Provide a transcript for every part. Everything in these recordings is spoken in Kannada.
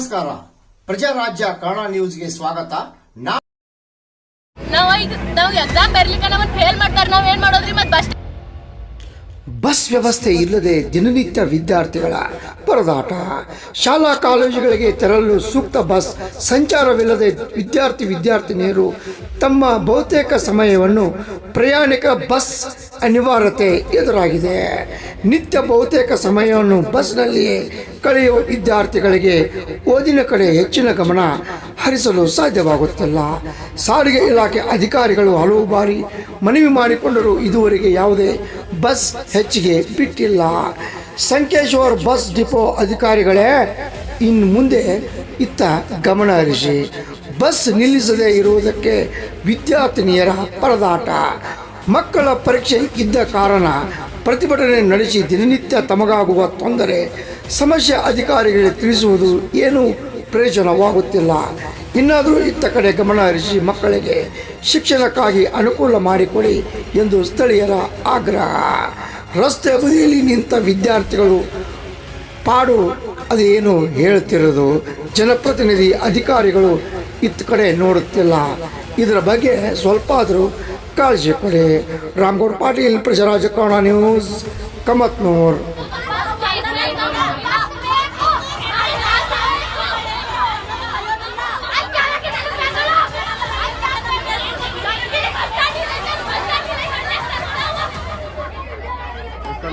ನಮಸ್ಕಾರ. ಪ್ರಜಾರಾಜ್ಯ ಕನ್ನಡ ನ್ಯೂಸ್ಗೆ ಸ್ವಾಗತ. ನಾವ್ ನಾವ್ ಎಕ್ಸಾಮ್ ಬರ್ಲಿಕ್ಕೆ ಫೇಲ್ ಮಾಡ್ತಾರ ನಾವ್ ಏನ್ ಬಸ್ ಬಸ್ ವ್ಯವಸ್ಥೆ ಇಲ್ಲದೆ ದಿನನಿತ್ಯ ವಿದ್ಯಾರ್ಥಿಗಳ ಪರದಾಟ. ಶಾಲಾ ಕಾಲೇಜುಗಳಿಗೆ ತೆರಳಲು ಸೂಕ್ತ ಬಸ್ ಸಂಚಾರವಿಲ್ಲದೆ ವಿದ್ಯಾರ್ಥಿ ವಿದ್ಯಾರ್ಥಿನಿಯರು ತಮ್ಮ ಬಹುತೇಕ ಸಮಯವನ್ನು ಪ್ರಯಾಣಿಕ ಬಸ್ ಅನಿವಾರ್ಯತೆ ಎದುರಾಗಿದೆ. ನಿತ್ಯ ಬಹುತೇಕ ಸಮಯವನ್ನು ಬಸ್ನಲ್ಲಿಯೇ ಕಳೆಯುವ ವಿದ್ಯಾರ್ಥಿಗಳಿಗೆ ಓದಿನ ಕಡೆ ಹೆಚ್ಚಿನ ಗಮನ ಹರಿಸಲು ಸಾಧ್ಯವಾಗುತ್ತಿಲ್ಲ. ಸಾರಿಗೆ ಇಲಾಖೆ ಅಧಿಕಾರಿಗಳು ಹಲವು ಬಾರಿ ಮನವಿ ಮಾಡಿಕೊಂಡರೂ ಇದುವರೆಗೆ ಯಾವುದೇ ಬಸ್ ಹೆಚ್ಚಿಗೆ ಬಿಟ್ಟಿಲ್ಲ. ಸಂಕೇಶ್ವರ್ ಬಸ್ ಡಿಪೋ ಅಧಿಕಾರಿಗಳೇ, ಇನ್ನು ಮುಂದೆ ಇತ್ತ ಗಮನ ಹರಿಸಿ. ಬಸ್ ನಿಲ್ಲಿಸದೇ ಇರುವುದಕ್ಕೆ ವಿದ್ಯಾರ್ಥಿನಿಯರ ಪರದಾಟ. ಮಕ್ಕಳ ಪರೀಕ್ಷೆ ಇದ್ದ ಕಾರಣ ಪ್ರತಿಭಟನೆ ನಡೆಸಿ ದಿನನಿತ್ಯ ತಮಗಾಗುವ ತೊಂದರೆ. ಸಮಸ್ಯೆ ಅಧಿಕಾರಿಗಳಿಗೆ ತಿಳಿಸುವುದು ಏನು ಪ್ರಯೋಜನವಾಗುತ್ತಿಲ್ಲ. ಇನ್ನಾದರೂ ಇತ್ತ ಕಡೆ ಗಮನ ಹರಿಸಿ ಮಕ್ಕಳಿಗೆ ಶಿಕ್ಷಣಕ್ಕಾಗಿ ಅನುಕೂಲ ಮಾಡಿಕೊಡಿ ಎಂದು ಸ್ಥಳೀಯರ ಆಗ್ರಹ. ರಸ್ತೆ ಬದಿಯಲ್ಲಿ ನಿಂತ ವಿದ್ಯಾರ್ಥಿಗಳು ಪಾಡು ಅದೇನು ಹೇಳ್ತಿರೋದು? ಜನಪ್ರತಿನಿಧಿ ಅಧಿಕಾರಿಗಳು ಇತ್ತ ಕಡೆ ನೋಡುತ್ತಿಲ್ಲ. ಇದರ ಬಗ್ಗೆ ಸ್ವಲ್ಪ ಆದರೂ ಕಾಳಜಿ ಕೊಡಿ. ರಾಮಗೌಡ ಪಾಟೀಲ್, ಪ್ರಜರಾಜ ಕನ್ನಡ ನ್ಯೂಸ್, ಕಮತ್ನೂರ್.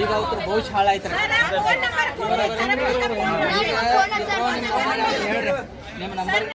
ಈಗ ಅವ್ರ ಬಹುಶಃ ಹಾಳಾಯ್ತಾರೆ ಹೇಳ್ರಿ ನಿಮ್ಮ ನಂಬರ್